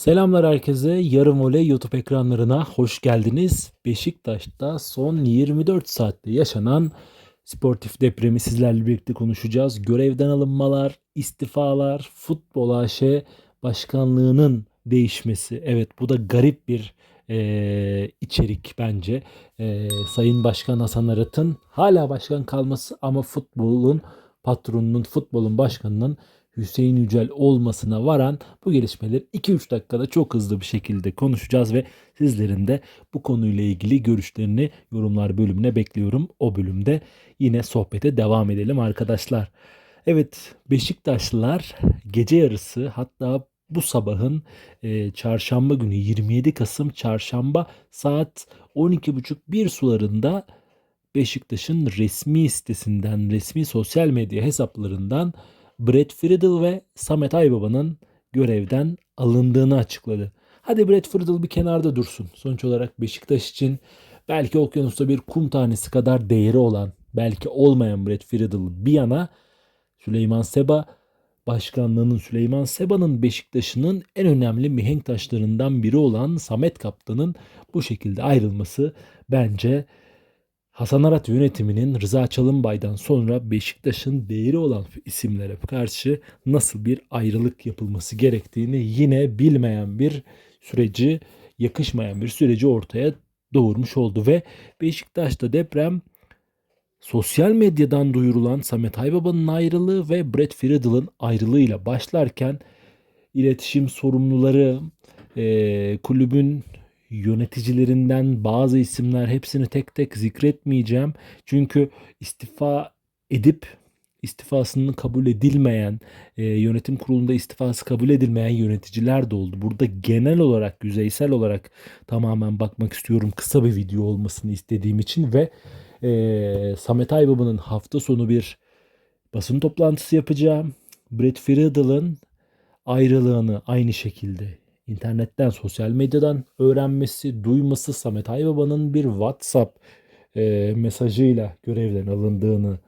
Selamlar herkese. Yarım Voley YouTube ekranlarına hoş geldiniz. Beşiktaş'ta son 24 saatte yaşanan sportif depremi sizlerle birlikte konuşacağız. Görevden alınmalar, istifalar, futbol AŞ başkanlığının değişmesi. Evet bu da garip bir eee, içerik bence. Eee, Sayın Başkan Hasan Arat'ın hala başkan kalması ama futbolun patronunun, futbolun başkanının Hüseyin Yücel olmasına varan bu gelişmeleri 2-3 dakikada çok hızlı bir şekilde konuşacağız ve sizlerin de bu konuyla ilgili görüşlerini yorumlar bölümüne bekliyorum. O bölümde yine sohbete devam edelim arkadaşlar. Evet Beşiktaşlılar gece yarısı hatta bu sabahın e, çarşamba günü 27 Kasım çarşamba saat 12.30-1 sularında Beşiktaş'ın resmi sitesinden, resmi sosyal medya hesaplarından Brett Friedel ve Samet Aybaba'nın görevden alındığını açıkladı. Hadi Brett Friedel bir kenarda dursun. Sonuç olarak Beşiktaş için belki okyanusta bir kum tanesi kadar değeri olan, belki olmayan Brett Friedel bir yana Süleyman Seba başkanlığının Süleyman Seba'nın Beşiktaş'ının en önemli mihenk taşlarından biri olan Samet Kaptan'ın bu şekilde ayrılması bence Hasan Arat yönetiminin Rıza Çalınbay'dan sonra Beşiktaş'ın değeri olan isimlere karşı nasıl bir ayrılık yapılması gerektiğini yine bilmeyen bir süreci, yakışmayan bir süreci ortaya doğurmuş oldu ve Beşiktaş'ta deprem sosyal medyadan duyurulan Samet Aybaba'nın ayrılığı ve Brett Friedel'ın ayrılığıyla başlarken iletişim sorumluları, eee, kulübün yöneticilerinden bazı isimler hepsini tek tek zikretmeyeceğim. Çünkü istifa edip istifasının kabul edilmeyen, e, yönetim kurulunda istifası kabul edilmeyen yöneticiler de oldu. Burada genel olarak, yüzeysel olarak tamamen bakmak istiyorum. Kısa bir video olmasını istediğim için ve e, Samet Aybaba'nın hafta sonu bir basın toplantısı yapacağım. Brett Friedel'ın ayrılığını aynı şekilde internetten, sosyal medyadan öğrenmesi, duyması Samet Aybaba'nın bir WhatsApp e, mesajıyla görevden alındığını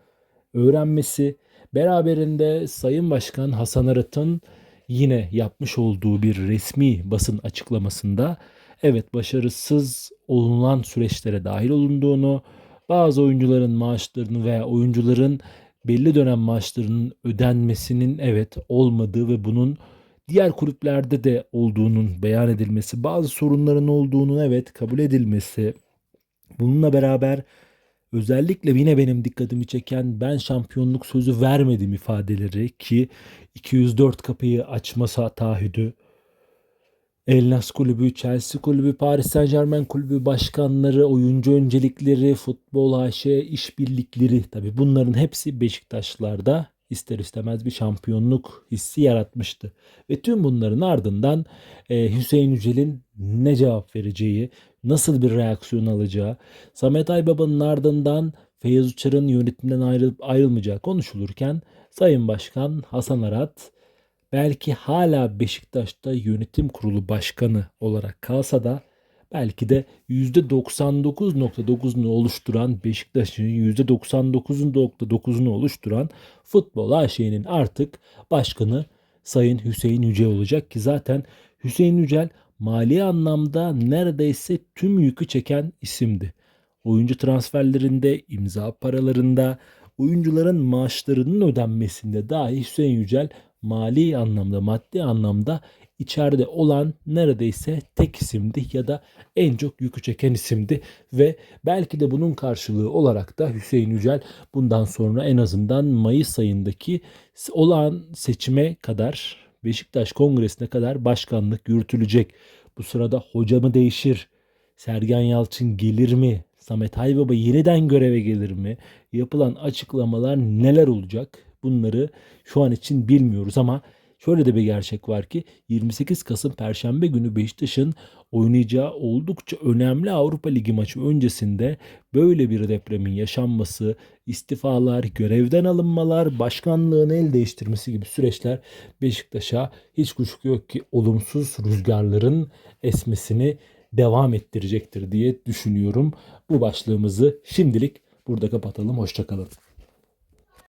öğrenmesi, beraberinde Sayın Başkan Hasan Arat'ın yine yapmış olduğu bir resmi basın açıklamasında evet başarısız olunan süreçlere dahil olunduğunu, bazı oyuncuların maaşlarını veya oyuncuların belli dönem maaşlarının ödenmesinin evet olmadığı ve bunun diğer kulüplerde de olduğunun beyan edilmesi, bazı sorunların olduğunun evet kabul edilmesi, bununla beraber özellikle yine benim dikkatimi çeken ben şampiyonluk sözü vermedim ifadeleri ki 204 kapıyı açmasa taahhüdü El Nas Kulübü, Chelsea Kulübü, Paris Saint Germain Kulübü başkanları, oyuncu öncelikleri, futbol AŞ işbirlikleri tabi bunların hepsi Beşiktaşlarda ister istemez bir şampiyonluk hissi yaratmıştı. Ve tüm bunların ardından e, Hüseyin Yücel'in ne cevap vereceği, nasıl bir reaksiyon alacağı, Samet Aybaba'nın ardından Feyyaz Uçar'ın yönetimden ayrılıp ayrılmayacağı konuşulurken Sayın Başkan Hasan Arat belki hala Beşiktaş'ta yönetim kurulu başkanı olarak kalsa da belki de %99.9'unu oluşturan Beşiktaş'ın %99.9'unu oluşturan Futbol AŞ'nin artık başkanı Sayın Hüseyin Yücel olacak ki zaten Hüseyin Yücel mali anlamda neredeyse tüm yükü çeken isimdi. Oyuncu transferlerinde, imza paralarında, oyuncuların maaşlarının ödenmesinde dahi Hüseyin Yücel mali anlamda, maddi anlamda içeride olan neredeyse tek isimdi ya da en çok yükü çeken isimdi ve belki de bunun karşılığı olarak da Hüseyin Yücel bundan sonra en azından Mayıs ayındaki olan seçime kadar Beşiktaş Kongresi'ne kadar başkanlık yürütülecek. Bu sırada hoca mı değişir? Sergen Yalçın gelir mi? Samet Aybaba yeniden göreve gelir mi? Yapılan açıklamalar neler olacak? Bunları şu an için bilmiyoruz ama Şöyle de bir gerçek var ki 28 Kasım Perşembe günü Beşiktaş'ın oynayacağı oldukça önemli Avrupa Ligi maçı öncesinde böyle bir depremin yaşanması, istifalar, görevden alınmalar, başkanlığın el değiştirmesi gibi süreçler Beşiktaş'a hiç kuşku yok ki olumsuz rüzgarların esmesini devam ettirecektir diye düşünüyorum. Bu başlığımızı şimdilik burada kapatalım. Hoşçakalın.